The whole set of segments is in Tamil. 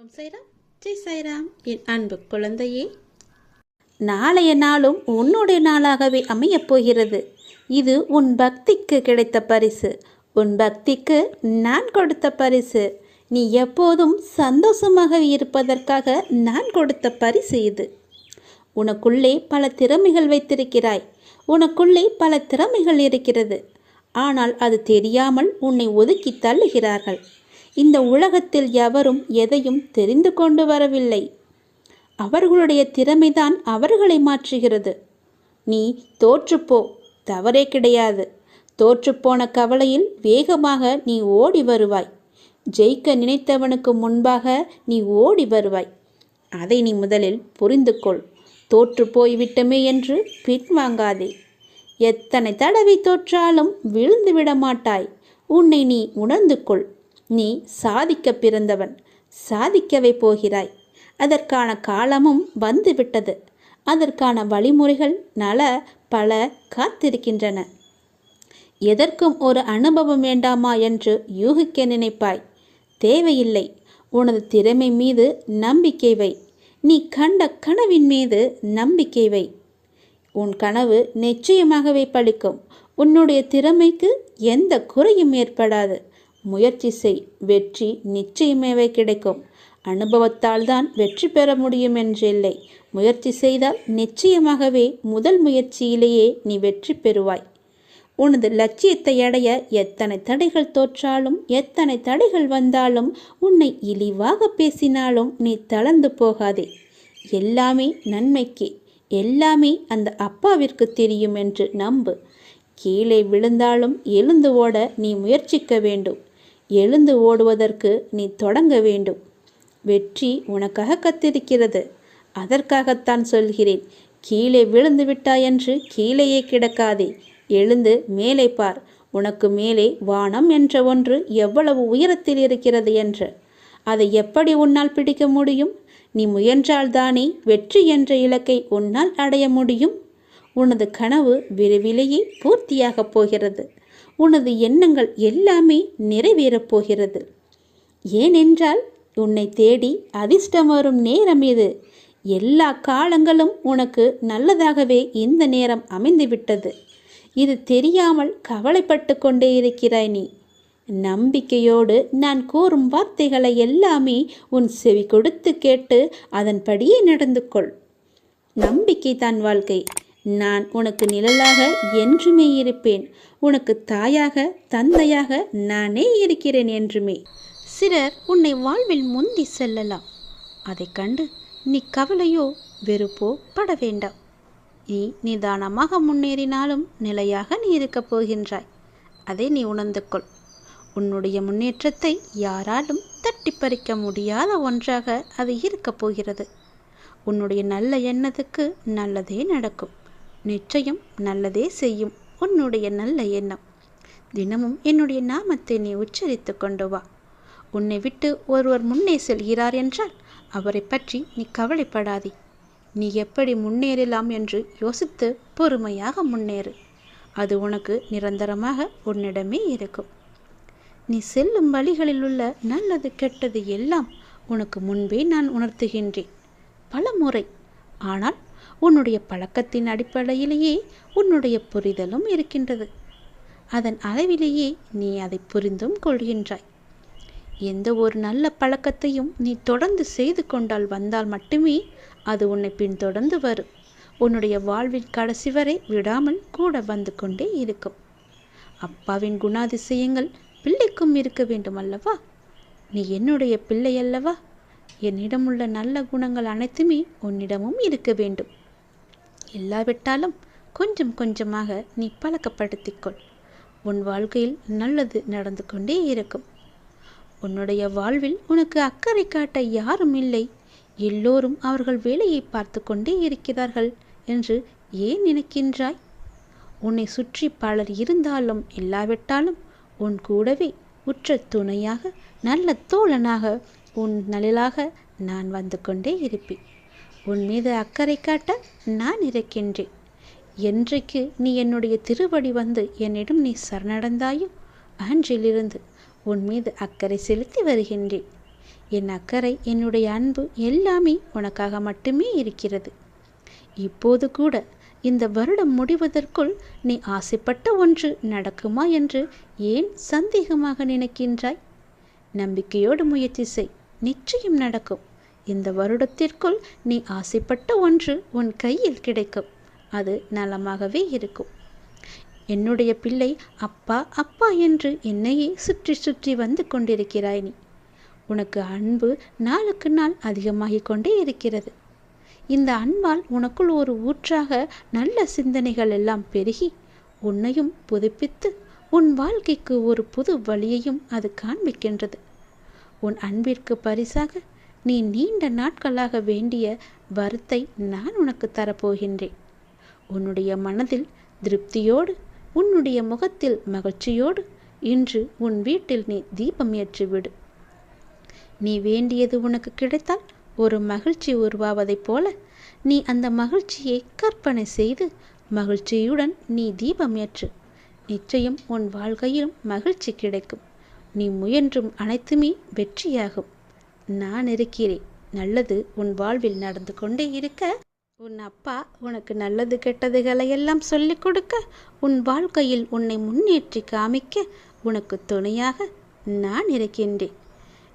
ஓம் சைராம். ஜெய் சைராம் என் அன்பு குழந்தையே. நாளைய நாளும் உன்னுடைய நாளாகவே அமையப் போகிறது. இது உன் பக்திக்கு கிடைத்த பரிசு. உன் பக்திக்கு நான் கொடுத்த பரிசு. நீ எப்போதும் சந்தோஷமாக இருப்பதற்காக நான் கொடுத்த பரிசு இது. உனக்குள்ளே பல திறமைகள் வைத்திருக்கிறாய். உனக்குள்ளே பல திறமைகள் இருக்கிறது. ஆனால் அது தெரியாமல் உன்னை ஒதுக்கி தள்ளுகிறார்கள். இந்த உலகத்தில் எவரும் எதையும் தெரிந்து கொண்டு வரவில்லை. அவர்களுடைய திறமைதான் அவர்களை மாற்றுகிறது. நீ தோற்றுப்போ தவறே கிடையாது. தோற்றுப்போன கவலையில் வேகமாக நீ ஓடி வருவாய். ஜெயிக்க நினைத்தவனுக்கு முன்பாக நீ ஓடி வருவாய். அதை நீ முதலில் புரிந்து கொள் தோற்று போய்விட்டமே என்று பின்வாங்காதே. எத்தனை தடவை தோற்றாலும் விழுந்து விட மாட்டாய். உன்னை நீ உணர்ந்து கொள் நீ சாதிக்க பிறந்தவன். சாதிக்கவே போகிறாய். அதற்கான காலமும் வந்துவிட்டது. அதற்கான வழிமுறைகள் நல பல காத்திருக்கின்றன. எதற்கும் ஒரு அனுபவம் வேண்டாமா என்று யூகிக்க நினைப்பாய். தேவையில்லை. உனது திறமை மீது நம்பிக்கை வை. நீ கண்ட கனவின் மீது நம்பிக்கை வை. உன் கனவு நிச்சயமாகவே பழிக்கும். உன்னுடைய திறமைக்கு எந்த குறையும் ஏற்படாது. முயற்சி செய். வெற்றி நிச்சயமேவே கிடைக்கும். அனுபவத்தால் தான் வெற்றி பெற முடியும் என்றில்லை. முயற்சி செய்தால் நிச்சயமாகவே முதல் முயற்சியிலேயே நீ வெற்றி பெறுவாய். உனது லட்சியத்தை அடைய எத்தனை தடைகள் தோற்றாலும் எத்தனை தடைகள் வந்தாலும் உன்னை இழிவாக பேசினாலும் நீ தளர்ந்து போகாதே. எல்லாமே நன்மைக்கு. எல்லாமே அந்த அப்பாவிற்கு தெரியும் என்று நம்பு. கீழே விழுந்தாலும் எழுந்து ஓட நீ முயற்சிக்க வேண்டும். எழுந்து ஓடுவதற்கு நீ தொடங்க வேண்டும். வெற்றி உனக்காக கத்திருக்கிறது. அதற்காகத்தான் சொல்கிறேன். கீழே விழுந்து விட்டாயென்று கீழேயே கிடக்காதே. எழுந்து மேலே பார். உனக்கு மேலே வானம் என்ற ஒன்று எவ்வளவு உயரத்தில் இருக்கிறது என்று. அதை எப்படி உன்னால் பிடிக்க முடியும்? நீ முயன்றால்தானே வெற்றி என்ற இலக்கை உன்னால் அடைய முடியும்? உனது கனவு விரைவிலேயே பூர்த்தியாகப் போகிறது. உனது எண்ணங்கள் எல்லாமே நிறைவேறப் போகிறது. ஏனென்றால் உன்னை தேடி அதிர்ஷ்டம் வரும் நேரம் இது. எல்லா காலங்களும் உனக்கு நல்லதாகவே இந்த நேரம் அமைந்துவிட்டது. இது தெரியாமல் கவலைப்பட்டு கொண்டே இருக்கிறாய் நீ. நம்பிக்கையோடு நான் கூறும் வார்த்தைகளை எல்லாமே உன் செவி கொடுத்து கேட்டு அதன்படியே நடந்து கொள் நம்பிக்கை தான் வாழ்க்கை. நான் உனக்கு நிழலாக என்றுமே இருப்பேன். உனக்கு தாயாக தந்தையாக நானே இருக்கிறேன் என்றுமே. சிலர் உன்னை வாழ்வில் முந்தி செல்லலாம். அதை கண்டு நீ கவலையோ வெறுப்போ பட வேண்டாம். நீ நிதானமாக முன்னேறினாலும் நிலையாக நீ இருக்கப் போகின்றாய். அதை நீ உணர்ந்து கொள். உன்னுடைய முன்னேற்றத்தை யாராலும் தட்டி பறிக்க முடியாத ஒன்றாக அது இருக்கப் போகிறது. உன்னுடைய நல்ல எண்ணத்துக்கு நல்லதே நடக்கும். நிச்சயம் நல்லதே செய்யும். உன்னுடைய நல்ல எண்ணம். தினமும் என்னுடைய நாமத்தை நீ உச்சரித்து கொண்டு வா. உன்னை விட்டு ஒருவர் முன்னே செல்கிறார் என்றால் அவரை பற்றி நீ கவலைப்படாதே. நீ எப்படி முன்னேறலாம் என்று யோசித்து பொறுமையாக முன்னேறு. அது உனக்கு நிரந்தரமாக உன்னிடமே இருக்கும். நீ செல்லும் வழிகளில் உள்ள நல்லது கெட்டது எல்லாம் உனக்கு முன்பே நான் உணர்த்துகின்றேன். பல முறை ஆனால் உன்னுடைய பழக்கத்தின் அடிப்படையிலேயே உன்னுடைய புரிதலும் இருக்கின்றது. அதன் அளவிலேயே நீ அதை புரிந்தும் கொள்கின்றாய். எந்த ஒரு நல்ல பழக்கத்தையும் நீ தொடர்ந்து செய்து கொண்டால் வந்தால் மட்டுமே அது உன்னை பின்தொடர்ந்து வரும். உன்னுடைய வாழ்வின் கடைசி வரை விடாமல் கூட வந்து கொண்டே இருக்கும். அப்பாவின் குணாதிசயங்கள் பிள்ளைக்கும் இருக்க வேண்டும் அல்லவா? நீ என்னுடைய பிள்ளை அல்லவா? என்னிடமுள்ள நல்ல குணங்கள் அனைத்துமே உன்னிடமும் இருக்க வேண்டும். இல்லாவிட்டாலும் கொஞ்சம் கொஞ்சமாக நீ பழக்கப்படுத்திக்கொள். உன் வாழ்க்கையில் நல்லது நடந்து கொண்டே இருக்கும். உன்னுடைய வாழ்வில் உனக்கு அக்கறை காட்ட யாரும் இல்லை. எல்லோரும் அவர்கள் வேலையை பார்த்து கொண்டே இருக்கிறார்கள் என்று ஏன் நினைக்கின்றாய்? உன்னை சுற்றி பலர் இருந்தாலும் இல்லாவிட்டாலும் உன் கூடவே உற்ற துணையாக நல்ல தோழனாக உன் நலிலாக நான் வந்து கொண்டே இருப்பேன். உன் மீது அக்கறை காட்ட நான் இருக்கின்றேன். என்றைக்கு நீ என்னுடைய திருவடி வந்து என்னிடம் நீ சரணடைந்தாயோ அன்றிலிருந்து உன் மீது அக்கறை செலுத்தி வருகின்றேன். என் அக்கறை என்னுடைய அன்பு எல்லாமே உனக்காக மட்டுமே இருக்கிறது. இப்போது கூட இந்த வருடம் முடிவதற்குள் நீ ஆசைப்பட்ட ஒன்று நடக்குமா என்று ஏன் சந்தேகமாக நினைக்கின்றாய்? நம்பிக்கையோடு முயற்சி செய். நிச்சயம் நடக்கும். இந்த வருடத்திற்குள் நீ ஆசைப்பட்ட ஒன்று உன் கையில் கிடைக்கும். அது நலமாகவே இருக்கும். என்னுடைய பிள்ளை அப்பா அப்பா என்று என்னையே சுற்றி சுற்றி வந்து கொண்டிருக்கிறாய் நீ. உனக்கு அன்பு நாளுக்கு நாள் அதிகமாகிக் கொண்டே இருக்கிறது. இந்த அன்பால் உனக்குள் ஒரு ஊற்றாக நல்ல சிந்தனைகள் எல்லாம் பெருகி உன்னையும் புதுப்பித்து உன் வாழ்க்கைக்கு ஒரு புது வழியையும் அது காண்பிக்கின்றது. உன் அன்பிற்கு பரிசாக நீ நீண்ட நாட்களாக வேண்டிய வரத்தை நான் உனக்கு தரப்போகின்றேன். உன்னுடைய மனதில் திருப்தியோடு உன்னுடைய முகத்தில் மகிழ்ச்சியோடு இன்று உன் வீட்டில் நீ தீபம் ஏற்றிவிடு நீ வேண்டியது உனக்கு கிடைத்தால் ஒரு மகிழ்ச்சி உருவாவதைப் போல நீ அந்த மகிழ்ச்சியை கற்பனை செய்து மகிழ்ச்சியுடன் நீ தீபம் ஏற்று நிச்சயம் உன் வாழ்க்கையிலும் மகிழ்ச்சி கிடைக்கும். நீ முயன்றும் அனைத்துமே வெற்றியாகும். நான் இருக்கிறேன். நல்லது உன் வாழ்வில் நடந்து கொண்டே இருக்க. உன் அப்பா உனக்கு நல்லது கெட்டதுகளை எல்லாம் சொல்லிக் கொடுக்க. உன் வாழ்க்கையில் உன்னை முன்னேற்றி காமிக்க உனக்கு துணையாக நான் இருக்கின்றேன்.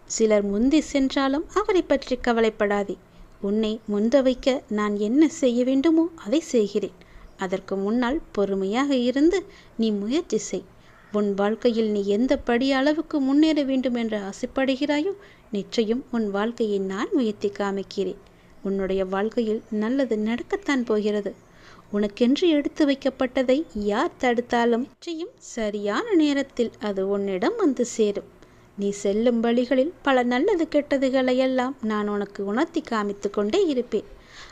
சிலர் முந்தி சென்றாலும் அவரை பற்றி கவலைப்படாதே. உன்னை முந்த வைக்க நான் என்ன செய்ய வேண்டுமோ அதை செய்கிறேன். அதற்கு முன்னால் பொறுமையாக இருந்து நீ முயற்சி செய். உன் வாழ்க்கையில் நீ எந்த படி அளவுக்கு முன்னேற வேண்டும் என்று ஆசைப்படுகிறாயோ நிச்சயம் உன் வாழ்க்கையை நான் உயர்த்தி காமிக்கிறேன். உன்னுடைய வாழ்க்கையில் நல்லது நடக்கத்தான் போகிறது. உனக்கென்று எடுத்து வைக்கப்பட்டதை யார் தடுத்தாலும் நிச்சயம் சரியான நேரத்தில் அது உன்னிடம் வந்து சேரும். நீ செல்லும் வழிகளில் பல நல்லது கெட்டதுகளை எல்லாம் நான் உனக்கு உணர்த்தி காமித்து கொண்டே இருப்பேன்.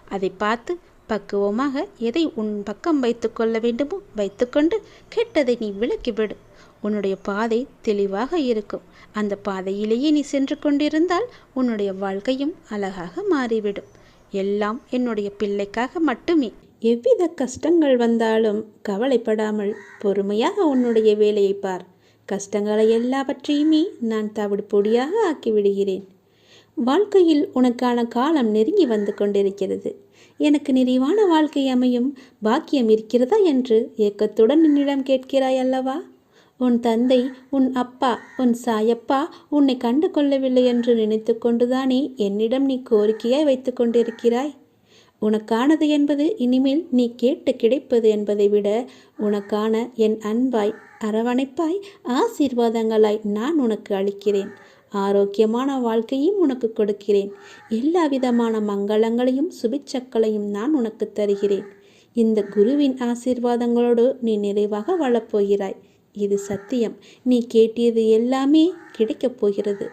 அதை பார்த்து பக்குவமாக எதை உன் பக்கம் வைத்து கொள்ள வேண்டுமோ வைத்துக்கொண்டு கெட்டதை நீ விலக்கிவிடு உன்னுடைய பாதை தெளிவாக இருக்கும். அந்த பாதையிலேயே நீ சென்று கொண்டிருந்தால் உன்னுடைய வாழ்க்கையும் அழகாக மாறிவிடும். எல்லாம் என்னுடைய பிள்ளைக்காக மட்டுமே. எவ்வித கஷ்டங்கள் வந்தாலும் கவலைப்படாமல் பொறுமையாக உன்னுடைய வேலையை பார். கஷ்டங்களை எல்லாவற்றையுமே நான் தவிடு பொடியாக ஆக்கிவிடுகிறேன். வாழ்க்கையில் உனக்கான காலம் நெருங்கி வந்து கொண்டிருக்கிறது. எனக்கு நிறைவான வாழ்க்கை அமையும். பாக்கியம் இருக்கிறதா என்று ஏக்கத்துடன் என்னிடம் கேட்கிறாய் அல்லவா? உன் தந்தை உன் அப்பா உன் சாயப்பா உன்னை கண்டு கொள்ளவில்லை என்று நினைத்து கொண்டுதானே என்னிடம் நீ கோரிக்கையாய் வைத்து கொண்டிருக்கிறாய்? உனக்கானது என்பது இனிமேல் நீ கேட்டு கிடைப்பது என்பதை விட உனக்கான என் அன்பாய் அரவணைப்பாய் ஆசீர்வாதங்களாய் நான் உனக்கு அளிக்கிறேன். ஆரோக்கியமான வாழ்க்கையும் உனக்கு கொடுக்கிறேன். எல்லா விதமான மங்களங்களையும் சுபிச்சக்களையும் நான் உனக்கு தருகிறேன். இந்த குருவின் ஆசீர்வாதங்களோடு நீ நிறைவாக வாழப்போகிறாய் இது சத்தியம். நீ கேட்டியது எல்லாமே கிடைக்கப் போகிறது.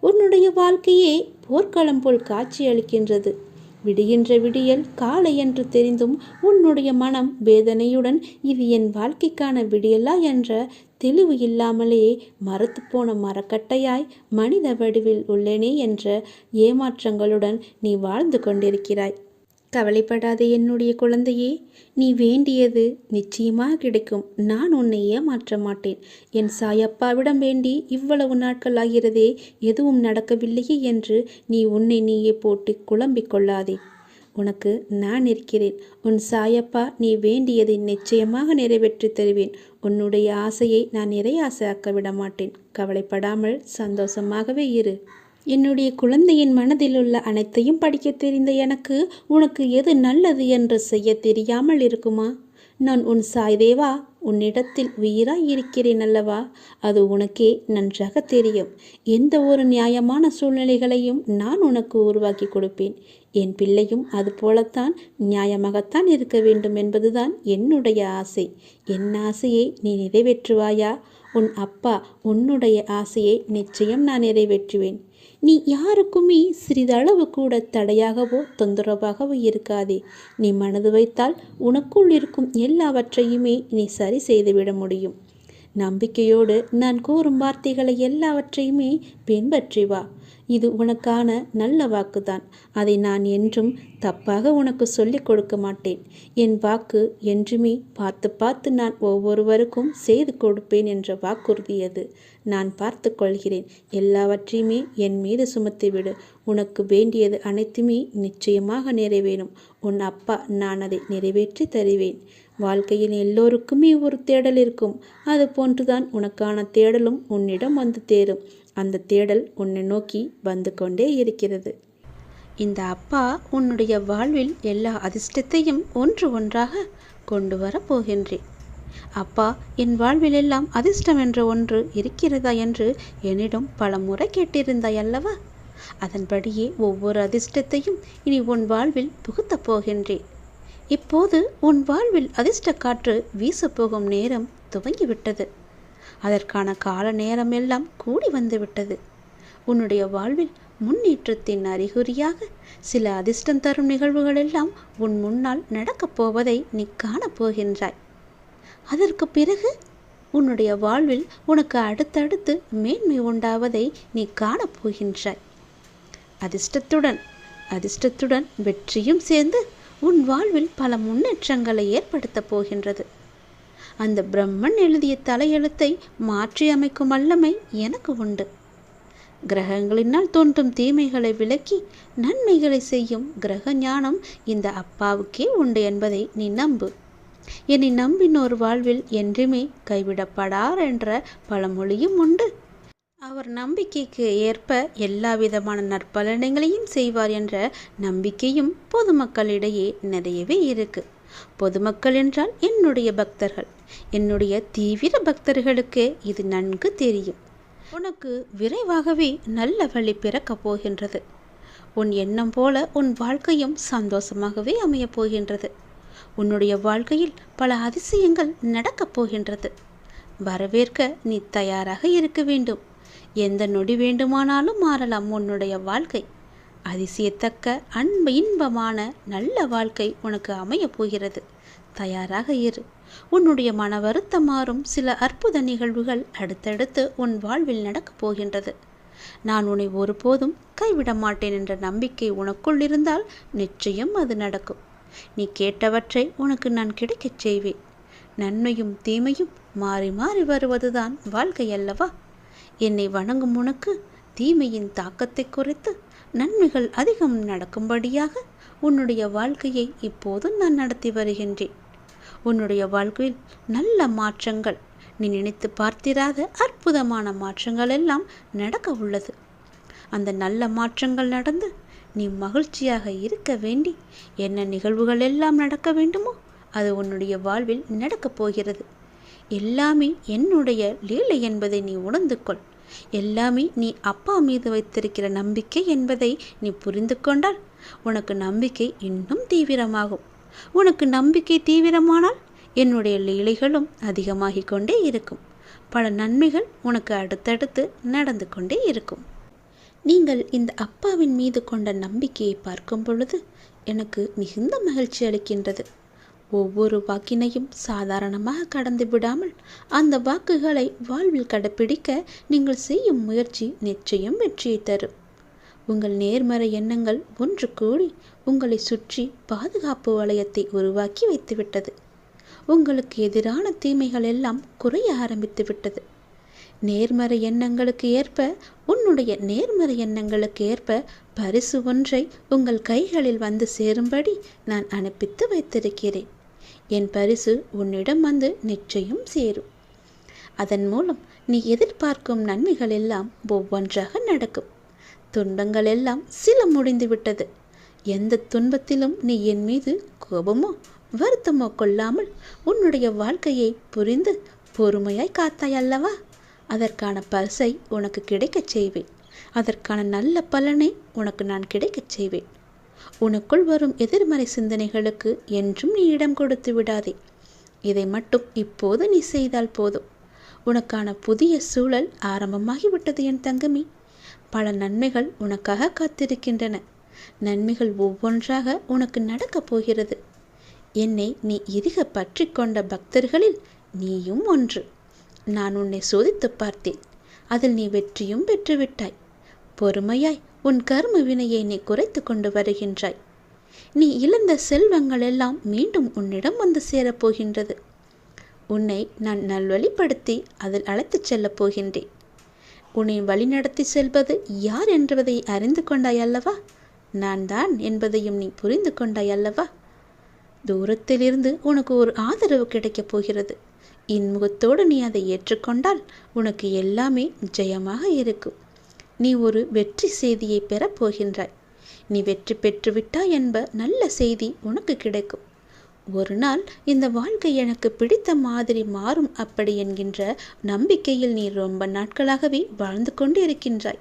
உன்னுடைய வாழ்க்கையே போர்க்களம் போல் காட்சி அளிக்கின்றது. விடுகின்ற விடியல் காலை என்று தெரிந்தும் உன்னுடைய மனம் வேதனையுடன் இது என் வாழ்க்கைக்கான விடியலா என்ற தெளிவு இல்லாமலே மரத்து போன மரக்கட்டையாய் மனித வடிவில் உள்ளேனே என்ற ஏமாற்றங்களுடன் நீ வாழ்ந்து கொண்டிருக்கிறாய். கவலைப்படாத என்னுடைய குழந்தையே நீ வேண்டியது நிச்சயமாக கிடைக்கும். நான் உன்னை ஏமாற்ற மாட்டேன். என் சாயப்பாவிடம் வேண்டி இவ்வளவு நாட்கள் ஆகிறதே எதுவும் நடக்கவில்லையே என்று நீ உன்னை நீயே போட்டு குழம்பிக் கொள்ளாதே. உனக்கு நான் இருக்கிறேன். உன் சாயப்பா நீ வேண்டியதை நிச்சயமாக நிறைவேற்றி தருவேன். உன்னுடைய ஆசையை நான் நிறைய ஆசையாக்க விட மாட்டேன் கவலைப்படாமல் சந்தோஷமாகவே இரு. என்னுடைய குழந்தையின் மனதில் உள்ள அனைத்தையும் படிக்க தெரிந்த எனக்கு உனக்கு எது நல்லது என்று செய்ய தெரியாமல் இருக்குமா? நான் உன் சாய்தேவா உன்னிடத்தில் உயிராய் இருக்கிறேன் அல்லவா? அது உனக்கே நன்றாக தெரியும். எந்த ஒரு நியாயமான சூழ்நிலைகளையும் நான் உனக்கு உருவாக்கி கொடுப்பேன். என் பிள்ளையும் அது போலத்தான் நியாயமாகத்தான் இருக்க வேண்டும் என்பதுதான் என்னுடைய ஆசை. என் ஆசையை நீ நிறைவேற்றுவாயா? உன் அப்பா உன்னுடைய ஆசையை நிச்சயம் நான் நிறைவேற்றுவேன். நீ யாருக்குமே சிறிதளவு கூட தடையாகவோ தொந்தரவாகவோ இருக்காதே. நீ மனது வைத்தால் உனக்குள் இருக்கும் எல்லாவற்றையுமே நீ சரி செய்துவிட முடியும். நம்பிக்கையோடு நான் கூறும் வார்த்தைகளை எல்லாவற்றையுமே பின்பற்றி வா. இது உனக்கான நல்ல வாக்குதான். அதை நான் என்றும் தப்பாக உனக்கு சொல்லிக் கொடுக்க மாட்டேன். என் வாக்கு என்றுமே பார்த்து பார்த்து நான் ஒவ்வொருவருக்கும் செய்து கொடுப்பேன் என்ற வாக்குறுதி அது. நான் பார்த்து கொள்கிறேன். எல்லாவற்றையுமே என் மீது சுமத்திவிடு உனக்கு வேண்டியது அனைத்துமே நிச்சயமாக நிறைவேறும். உன் அப்பா நான் அதை நிறைவேற்றி தருவேன். வாழ்க்கையில் எல்லோருக்குமே ஒரு தேடல் இருக்கும். அது போன்றுதான் உனக்கான தேடலும் உன்னிடம் வந்து தேரும். அந்த தேடல் உன்னை நோக்கி வந்து கொண்டே இருக்கிறது. இந்த அப்பா உன்னுடைய வாழ்வில் எல்லா அதிர்ஷ்டத்தையும் ஒன்று ஒன்றாக கொண்டு வர போகின்றேன். அப்பா என் வாழ்வில் எல்லாம் அதிர்ஷ்டம் என்ற ஒன்று இருக்கிறதா என்று என்னிடம் பல முறை கேட்டிருந்தாய் அல்லவா? அதன்படியே ஒவ்வொரு அதிர்ஷ்டத்தையும் இனி உன் வாழ்வில் புகுத்தப் போகின்றேன். இப்போது உன் வாழ்வில் அதிர்ஷ்ட காற்று வீசப்போகும் நேரம் துவங்கிவிட்டது. அதற்கான கால நேரம் எல்லாம் கூடி வந்துவிட்டது. உன்னுடைய வாழ்வில் முன்னேற்றத்தின் அறிகுறியாக சில அதிர்ஷ்டம் தரும் நிகழ்வுகள் எல்லாம் உன் முன்னால் நடக்கப் போவதை நீ காணப்போகின்றாய் அதற்கு பிறகு உன்னுடைய வாழ்வில் உனக்கு அடுத்தடுத்து மேன்மை உண்டாவதை நீ காணப்போகின்றாய் அதிர்ஷ்டத்துடன் அதிர்ஷ்டத்துடன் வெற்றியும் சேர்ந்து உன் வாழ்வில் பல முன்னேற்றங்களை ஏற்படுத்தப் போகின்றது. அந்த பிரம்மன் எழுதிய தலையெழுத்தை மாற்றி அமைக்கும் வல்லமை எனக்கு உண்டு. கிரகங்களினால் தோன்றும் தீமைகளை விலக்கி நன்மைகளை செய்யும் கிரக ஞானம் இந்த அப்பாவுக்கே உண்டு என்பதை நீ நம்பு. என்னை நம்பினோர் வாழ்வில் என்றுமே கைவிடப்படார் என்ற பழமொழியும் உண்டு. அவர் நம்பிக்கைக்கு ஏற்ப எல்லா விதமான நற்பலன்களையும் செய்வார் என்ற நம்பிக்கையும் பொதுமக்களிடையே நிறையவே இருக்கு. பொதுமக்கள் என்றால் என்னுடைய பக்தர்கள். என்னுடைய தீவிர பக்தர்களுக்கு இது நன்கு தெரியும். உனக்கு விரைவாகவே நல்ல வழி பிறக்கப் போகின்றது. உன் எண்ணம் போல உன் வாழ்க்கையும் சந்தோஷமாகவே அமையப் போகின்றது. உன்னுடைய வாழ்க்கையில் பல அதிசயங்கள் நடக்கப் போகின்றது. வரவேற்க நீ தயாராக இருக்க வேண்டும். எந்த நொடி வேண்டுமானாலும் மாறலாம் உன்னுடைய வாழ்க்கை. அதிசயத்தக்க அன்பு இன்பமான நல்ல வாழ்க்கை உனக்கு அமையப் போகிறது. தயாராக இரு. உன்னுடைய மன வருத்தம் மாறும் சில அற்புத நிகழ்வுகள் அடுத்தடுத்து உன் வாழ்வில் நடக்கப் போகின்றது. நான் உன்னை ஒருபோதும் கைவிட மாட்டேன் என்ற நம்பிக்கை உனக்குள் இருந்தால் நிச்சயம் அது நடக்கும். நீ கேட்டவற்றை உனக்கு நான் கிடைக்கச் செய்வேன். நன்மையும் தீமையும் மாறி மாறி வருவதுதான் வாழ்க்கை அல்லவா? என்னை வணங்கும் உனக்கு தீமையின் தாக்கத்தை குறைத்து நன்மைகள் அதிகம் நடக்கும்படியாக உன்னுடைய வாழ்க்கையை இப்போது நான் நடத்தி வருகின்றேன். உன்னுடைய வாழ்க்கையில் நல்ல மாற்றங்கள் நீ நினைத்து பார்த்திராத அற்புதமான மாற்றங்கள் எல்லாம் நடக்க உள்ளது. அந்த நல்ல மாற்றங்கள் நடந்து நீ மகிழ்ச்சியாக இருக்க வேண்டி என்ன நிகழ்வுகள் எல்லாம் நடக்க வேண்டுமோ அது உன்னுடைய வாழ்வில் நடக்கப் போகிறது. எல்லாமே என்னுடைய லீலை என்பதை நீ உணர்ந்து கொள். எல்லாமே நீ அப்பா மீது வைத்திருக்கிற நம்பிக்கை என்பதை நீ புரிந்து கொண்டால் உனக்கு நம்பிக்கை இன்னும் தீவிரமாகும். உனக்கு நம்பிக்கை தீவிரமானால் என்னுடைய லீலைகளும் அதிகமாகிக் கொண்டே இருக்கும். பல நன்மைகள் உனக்கு அடுத்தடுத்து நடந்து கொண்டே இருக்கும். நீங்கள் இந்த அப்பாவின் மீது கொண்ட நம்பிக்கையை பார்க்கும் பொழுது எனக்கு மிகுந்த மகிழ்ச்சி அளிக்கின்றது. ஒவ்வொரு வாக்கினையும் சாதாரணமாக கடந்து விடாமல் அந்த வாக்குகளை வாழ்வில் கடைப்பிடிக்க நீங்கள் செய்யும் முயற்சி நிச்சயம் வெற்றியை தரும். உங்கள் நேர்மறை எண்ணங்கள் ஒன்று கூடி உங்களை சுற்றி பாதுகாப்பு வளையத்தை உருவாக்கி வைத்துவிட்டது. உங்களுக்கு எதிரான தீமைகள் எல்லாம் குறைய ஆரம்பித்து விட்டது. நேர்மறை எண்ணங்களுக்கு ஏற்ப உன்னுடைய நேர்மறை எண்ணங்களுக்கு ஏற்ப பரிசு ஒன்றை உங்கள் கைகளில் வந்து சேரும்படி நான் அனுப்பித்து வைத்திருக்கிறேன். என் பரிசு உன்னிடம் வந்து நிச்சயம் சேரும். அதன் மூலம் நீ எதிர்பார்க்கும் நன்மைகள் எல்லாம் ஒவ்வொன்றாக நடக்கும். துன்பங்கள் எல்லாம் சில முடிந்து விட்டது. எந்த துன்பத்திலும் நீ என் மீது கோபமோ வருத்தமோ கொள்ளாமல் உன்னுடைய வாழ்க்கையை புரிந்து பொறுமையாய் காத்தாய் அல்லவா? அதற்கான பரிசை உனக்கு கிடைக்கச் செய்வேன். அதற்கான நல்ல பலனை உனக்கு நான் கிடைக்கச் செய்வேன். உனக்குள் வரும் எதிர்மறை சிந்தனைகளுக்கு என்றும் நீ இடம் கொடுத்து விடாதே. இதை மட்டும் இப்போது நீ செய்தால் போதும். உனக்கான புதிய சூழல் ஆரம்பமாகிவிட்டது என் தங்கமி. பல நன்மைகள் உனக்காக காத்திருக்கின்றன. நன்மைகள் ஒவ்வொன்றாக உனக்கு நடக்கப் போகிறது. என்னை நீ இறுக பற்றி கொண்ட பக்தர்களில் நீயும் ஒன்று. நான் உன்னை சோதித்துப் பார்த்தேன். அதில் நீ வெற்றியும் பெற்றுவிட்டாய். பொறுமையாய் உன் கர்ம வினையை நீ குறைத்து கொண்டு வருகின்றாய். நீ இழந்த செல்வங்கள் எல்லாம் மீண்டும் உன்னிடம் வந்து சேரப்போகின்றது உன்னை நான் நல்வழிப்படுத்தி அதில் அழைத்துச் செல்லப் போகின்றேன். உன்னை வழிநடத்தி செல்வது யார் என்பதை அறிந்து கொண்டாய் அல்லவா? நான் தான் என்பதையும் நீ புரிந்து கொண்டாய் அல்லவா? தூரத்திலிருந்து உனக்கு ஒரு ஆதரவு கிடைக்கப் போகிறது. இன்முகத்தோடு நீ அதை ஏற்றுக்கொண்டால் உனக்கு எல்லாமே ஜெயமாக இருக்கும். நீ ஒரு வெற்றி செய்தியை பெறப் போகின்றாய். நீ வெற்றி பெற்றுவிட்டாய் என்ப நல்ல செய்தி உனக்கு கிடைக்கும். ஒரு நாள் இந்த வாழ்க்கை எனக்கு பிடித்த மாதிரி மாறும் அப்படி என்கின்ற நம்பிக்கையில் நீ ரொம்ப நாட்களாகவே வாழ்ந்து கொண்டு இருக்கின்றாய்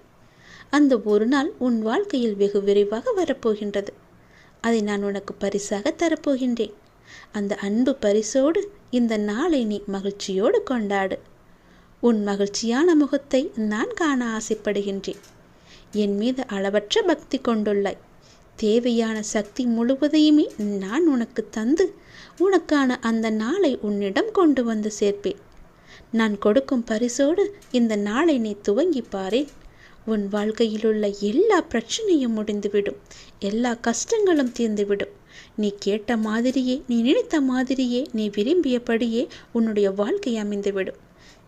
அந்த ஒரு நாள் உன் வாழ்க்கையில் வெகு விரைவாக வரப்போகின்றது. அதை நான் உனக்கு பரிசாக தரப்போகின்றேன். அந்த அன்பு பரிசோடு இந்த நாளை நீ மகிழ்ச்சியோடு கொண்டாடு. உன் மகிழ்ச்சியான முகத்தை நான் காண ஆசைப்படுகின்றேன். என் மீது அளவற்ற பக்தி கொண்டுள்ளாய் தேவையான சக்தி முழுவதையுமே நான் உனக்கு தந்து உனக்கான அந்த நாளை உன்னிடம் கொண்டு வந்து சேர்ப்பேன். நான் கொடுக்கும் பரிசோடு இந்த நாளை நீ துவங்கி பாரேன் உன் வாழ்க்கையிலுள்ள எல்லா பிரச்சனையும் முடிந்துவிடும். எல்லா கஷ்டங்களும் தீர்ந்துவிடும். நீ கேட்ட மாதிரியே நீ நினைத்த மாதிரியே நீ விரும்பியபடியே உன்னுடைய வாழ்க்கை அமைந்துவிடும்.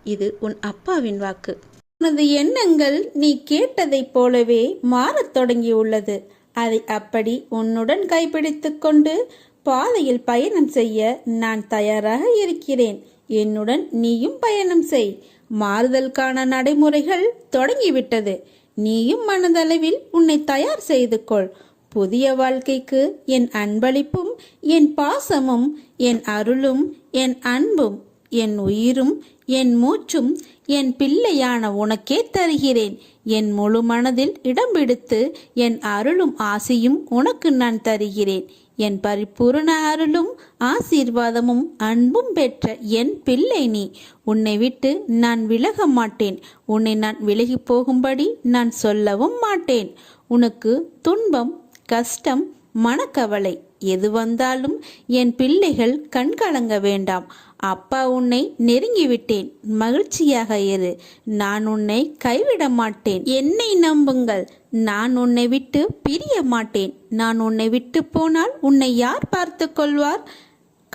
இது உன் அப்பாவின் வாக்கு. உனது எண்ணங்கள் நீ கேட்டதைப் போலவே மாறத் தொடங்கியுள்ளது. அதை அப்படி உன்னுடன் கைப்பிடித்து கொண்டு பாதையில் பயணம் செய்ய நான் தயாராக இருக்கிறேன். என்னுடன் நீயும் பயணம் செய். மாறுதலுக்கான நடைமுறைகள் தொடங்கிவிட்டது. நீயும் மனதளவில் உன்னை தயார் செய்து கொள். புதிய வாழ்க்கைக்கு என் அன்பளிப்பும் என் பாசமும் என் அருளும் என் அன்பும் என் உயிரும் என் மூச்சும் என் பிள்ளையான உனக்கே தருகிறேன். என் முழு மனதில் இடம் பிடித்து என் அருளும் ஆசையும் உனக்கு நான் தருகிறேன். என் பரிபூரண அருளும் ஆசீர்வாதமும் அன்பும் பெற்ற என் பிள்ளை நீ. உன்னை விட்டு நான் விலக மாட்டேன். உன்னை நான் விலகி போகும்படி நான் சொல்லவும் மாட்டேன். உனக்கு துன்பம் கஷ்டம் மனக்கவலை. எது வந்தாலும் என் பிள்ளைகள் கண்கலங்க வேண்டாம். அப்பா உன்னை நெருங்கிவிட்டேன். மகிழ்ச்சியாக இரு. நான் உன்னை கைவிட மாட்டேன். என்னை நம்புங்கள். நான் உன்னை விட்டு பிரிய மாட்டேன். நான் உன்னை விட்டு போனால் உன்னை யார் பார்த்து கொள்வார்?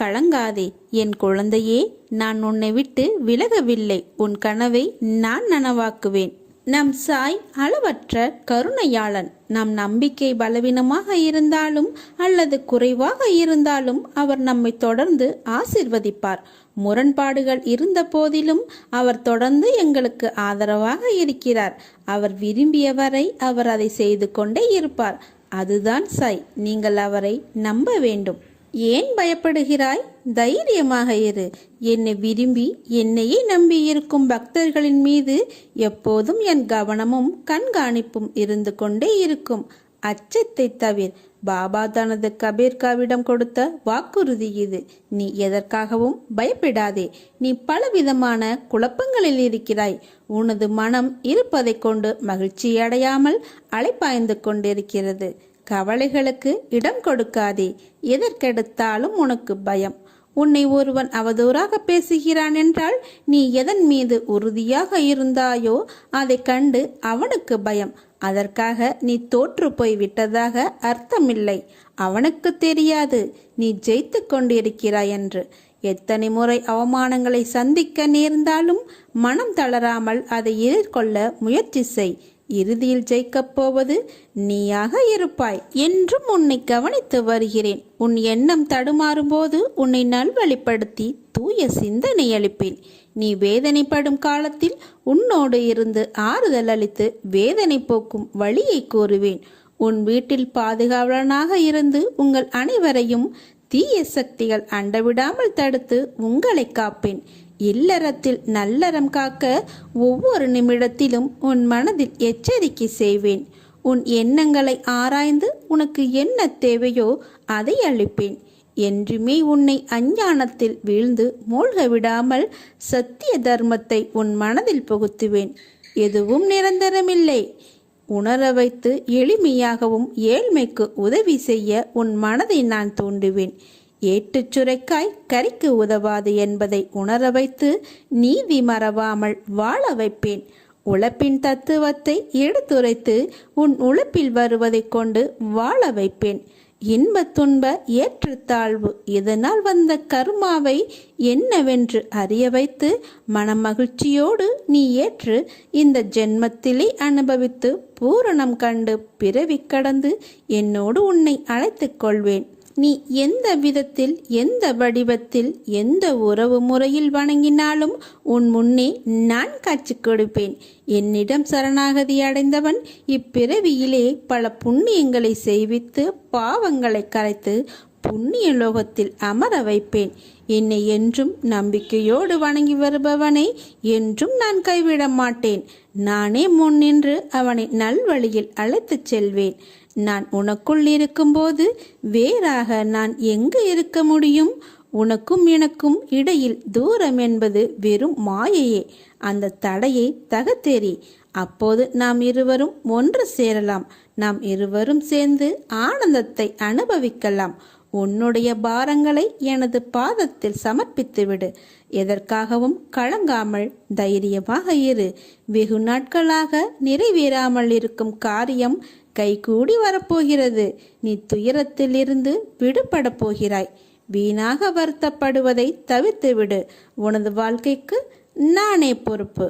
கலங்காதே. என் குழந்தையே நான் உன்னை விட்டு விலகவில்லை. உன் கனவை நான் நனவாக்குவேன். நம் சாய் அளவற்ற கருணையாளன். நம் நம்பிக்கை பலவீனமாக இருந்தாலும் அல்லது குறைவாக இருந்தாலும் அவர் நம்மை தொடர்ந்து ஆசிர்வதிப்பார். முரண்பாடுகள் இருந்த போதிலும் அவர் தொடர்ந்து எங்களுக்கு ஆதரவாக இருக்கிறார். அவர் விரும்பியவரை அவர் அதை செய்து கொண்டே இருப்பார். அதுதான் சாய். நீங்கள் அவரை நம்ப வேண்டும். ஏன் பயப்படுகிறாய்? தைரியமாக இரு. என்னை விரும்பி என்னையே நம்பி இருக்கும் பக்தர்களின் மீது எப்போதும் என் கவனமும் கண்காணிப்பும் இருந்து கொண்டே இருக்கும். அச்சத்தை தவிர பாபா தனது கபீர்காவிடம் கொடுத்த வாக்குறுதி இது. நீ எதற்காகவும் பயப்படாதே. நீ பலவிதமான குழப்பங்களில் இருக்கிறாய். உனது மனம் இருப்பதைக் கொண்டு மகிழ்ச்சி அடையாமல் அலைப்பாய்ந்து கொண்டிருக்கிறது. கவலைகளுக்கு இடம் கொடுக்காதே. எதற்கெடுத்தாலும் உனக்கு பயம். உன்னை ஒருவன் அவதூறாக பேசுகிறான் என்றால் நீ எதன் மீது உறுதியாக இருந்தாயோ அதை கண்டு அவனுக்கு பயம். அதற்காக நீ தோற்று போய் விட்டதாக அர்த்தமில்லை. அவனுக்கு தெரியாது. நீ ஜெயித்து கொண்டிருக்கிறாய் என்று. எத்தனை முறை அவமானங்களை சந்திக்க நேர்ந்தாலும் மனம் தளராமல் அதை எதிர்கொள்ள முயற்சி செய். இறுதியில் ஜெயிக்கப் போவது நீயாக இருப்பாய் என்றும் உன்னை கவனித்து வருகிறேன். உன் எண்ணம் தடுமாறும் போது உன்னை நல்வழிப்படுத்தி தூய சிந்தனை அளிப்பேன். நீ வேதனைப்படும் காலத்தில் உன்னோடு இருந்து ஆறுதல் அளித்து வேதனை போக்கும் வழியை கூறுவேன். உன் வீட்டில் பாதுகாவலனாக இருந்து உங்கள் அனைவரையும் தீய சக்திகள் அண்டவிடாமல் தடுத்து உங்களை காப்பேன். இல்லறத்தில் நல்லறம் காக்க ஒவ்வொரு நிமிடத்திலும் உன் மனதில் எச்சரிக்கை செய்வேன். உன் எண்ணங்களை ஆராய்ந்து உனக்கு என்ன தேவையோ அதை அளிப்பேன். என்றுமே உன்னை அஞ்ஞானத்தில் வீழ்ந்து மூழ்க விடாமல் சத்திய தர்மத்தை உன் மனதில் புகுத்துவேன். எதுவும் நிரந்தரமில்லை. உணர வைத்து எளிமையாகவும் ஏழ்மைக்கு உதவி செய்ய உன் மனதை நான் தூண்டுவேன். ஏட்டுச் சுரைக்காய் கறிக்கு உதவாது என்பதை உணர வைத்து நீதி மறவாமல் வாழ வைப்பேன். உழைப்பின் தத்துவத்தை எடுத்துரைத்து உன் உழைப்பில் வருவதைக் கொண்டு வாழ வைப்பேன். இன்ப துன்ப ஏற்றுத்தாழ்வு இதனால் வந்த கர்மாவை என்னவென்று அறிய வைத்து மனமகிழ்ச்சியோடு நீ ஏற்று இந்த ஜென்மத்திலே அனுபவித்து பூரணம் கண்டு பிறவி கடந்து என்னோடு உன்னை அழைத்துக் கொள்வேன். நீ எந்த விதத்தில் எந்த வடிவத்தில் எந்த உறவு முறையில் வணங்கினாலும் உன் முன்னே நான் காட்சி கொடுப்பேன். என்னிடம் சரணாகதி அடைந்தவன் இப்பிறவியிலே பல புண்ணியங்களை செய்வித்து பாவங்களை கரைத்து புண்ணிய லோகத்தில் அமர வைப்பேன். என்னை என்றும் நம்பிக்கையோடு வணங்கி வருபவனை என்றும் நான் கைவிட மாட்டேன். நானே முன்னின்று அவனை நல்வழியில் அழைத்துச் செல்வேன். நான் உனக்குள் இருக்கும்போது வேறாக நான் எங்கு இருக்க முடியும்? உனக்கும் எனக்கும் இடையில் தூரம் என்பது வெறும் மாயையே. அந்த தடையை தகத்தேறி அப்போது நாம் இருவரும் ஒன்று சேரலாம். நாம் இருவரும் சேர்ந்து ஆனந்தத்தை அனுபவிக்கலாம். உன்னுடைய பாரங்களை எனது பாதத்தில் சமர்ப்பித்துவிடு. எதற்காகவும் கலங்காமல் தைரியமாக இரு. வெகு நாட்களாக நிறைவேறாமல் இருக்கும் காரியம் கைகூடி வரப்போகிறது. நீ துயரத்திலிருந்து விடுபட போகிறாய். வீணாக வருத்தப்படுவதை தவிர்த்துவிடு. உனது வாழ்க்கைக்கு நானே பொறுப்பு.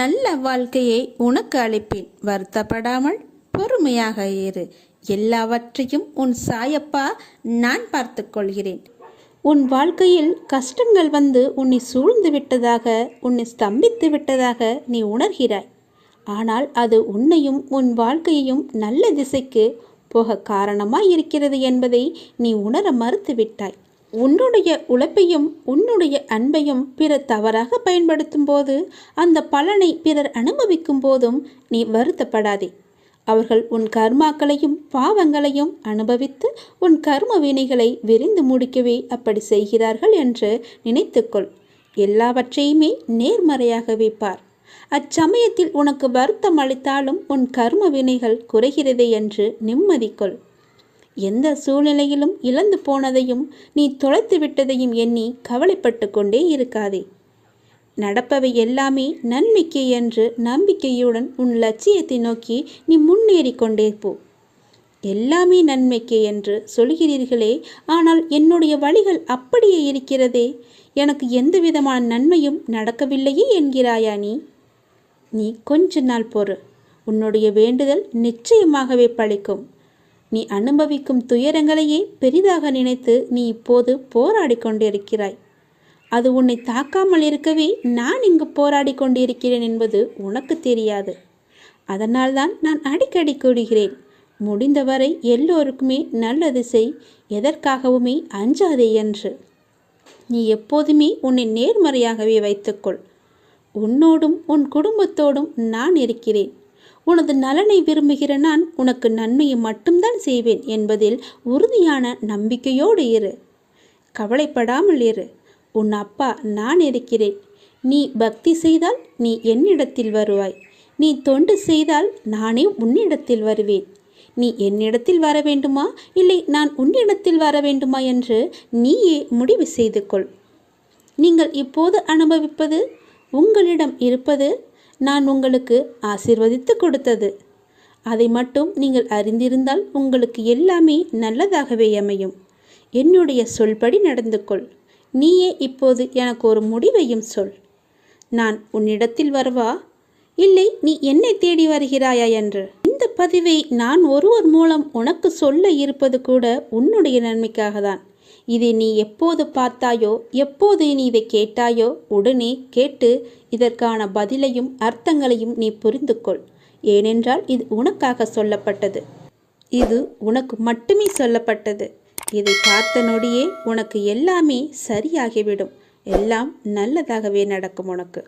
நல்ல வாழ்க்கையை உனக்கு அளிப்பேன். வருத்தப்படாமல் பொறுமையாக இரு. எல்லாவற்றையும் உன் சாயப்பா நான் பார்த்து கொள்கிறேன். உன் வாழ்க்கையில் கஷ்டங்கள் வந்து உன்னை சூழ்ந்து விட்டதாக உன்னை ஸ்தம்பித்து விட்டதாக நீ உணர்கிறாய். ஆனால் அது உன்னையும் உன் வாழ்க்கையையும் நல்ல திசைக்கு போக காரணமாய் இருக்கிறது என்பதை நீ உணர மறுத்துவிட்டாய் உன்னுடைய உழைப்பையும் உன்னுடைய அன்பையும் பிறர் தவறாக பயன்படுத்தும் போது அந்த பலனை பிறர் அனுபவிக்கும் போதும் நீ வருத்தப்படாதே. அவர்கள் உன் கர்மாக்களையும் பாவங்களையும் அனுபவித்து உன் கர்ம வினைகளை விரிந்து முடிக்கவே அப்படி செய்கிறார்கள் என்று நினைத்துக்கொள். எல்லாவற்றையுமே நேர்மறையாகவே பார் அச்சமயத்தில் உனக்கு வருத்தம் அளித்தாலும் உன் கர்ம வினைகள் குறைகிறதே என்று நிம்மதி கொள் எந்த சூழ்நிலையிலும் இழந்து போனதையும் நீ தொலைத்து விட்டதையும் எண்ணி கவலைப்பட்டு கொண்டே இருக்காதே. நடப்பவை எல்லாமே நன்மைக்கு என்று நம்பிக்கையுடன் உன் லட்சியத்தை நோக்கி நீ முன்னேறி கொண்டே போ. எல்லாமே நன்மைக்கு என்று சொல்கிறீர்களே ஆனால் என்னுடைய வழிகள் அப்படியே இருக்கிறதே. எனக்கு எந்த விதமான நன்மையும் நடக்கவில்லையே என்கிறாயா நீ? நீ கொஞ்ச நாள் பொறு. உன்னுடைய வேண்டுதல் நிச்சயமாகவே பழிக்கும். நீ அனுபவிக்கும் துயரங்களையே பெரிதாக நினைத்து நீ இப்போது போராடி கொண்டிருக்கிறாய். அது உன்னை தாக்காமல் இருக்கவே நான் இங்கு போராடி கொண்டிருக்கிறேன் என்பது உனக்கு தெரியாது. அதனால்தான் நான் அடிக்கடி கூடுகிறேன் முடிந்தவரை எல்லோருக்குமே நல்லது செய் எதற்காகவுமே அஞ்சாதே என்று. நீ எப்போதுமே உன்னை நேர்மறையாகவே வைத்துக்கொள். உன்னோடும் உன் குடும்பத்தோடும் நான் இருக்கிறேன். உனது நலனை விரும்புகிற நான் உனக்கு நன்மையை மட்டும்தான் செய்வேன் என்பதில் உறுதியான நம்பிக்கையோடு இரு. கவலைப்படாமல் இரு. உன் அப்பா நான் இருக்கிறேன். நீ பக்தி செய்தால் நீ என்னிடத்தில் வருவாய். நீ தொண்டு செய்தால் நானே உன்னிடத்தில் வருவேன். நீ என்னிடத்தில் வர வேண்டுமா? இல்லை நான் உன்னிடத்தில் வர வேண்டுமா என்று நீயே முடிவு செய்து கொள் நீங்கள் இப்போது அனுபவிப்பது உங்களிடம் இருப்பது நான் உங்களுக்கு ஆசிர்வதித்து கொடுத்தது. அதை மட்டும் நீங்கள் அறிந்திருந்தால் உங்களுக்கு எல்லாமே நல்லதாகவே அமையும். என்னுடைய சொல்படி நடந்து கொள் நீயே இப்போது எனக்கு ஒரு முடிவையும் சொல். நான் உன்னிடத்தில் வருவா? இல்லை நீ என்னை தேடி வருகிறாயா என்று. இந்த பதிவை நான் ஒருவர் மூலம் உனக்கு சொல்ல இருப்பது கூட உன்னுடைய நன்மைக்காக தான் இதை நீ எப்போது பார்த்தாயோ எப்போது நீ இதை கேட்டாயோ உடனே கேட்டு இதற்கான பதிலையும் அர்த்தங்களையும் நீ புரிந்து கொள் ஏனென்றால் இது உனக்காக சொல்லப்பட்டது. இது உனக்கு மட்டுமே சொல்லப்பட்டது. இதை பார்த்த நொடியே உனக்கு எல்லாமே சரியாகிவிடும். எல்லாம் நல்லதாகவே நடக்கும் உனக்கு.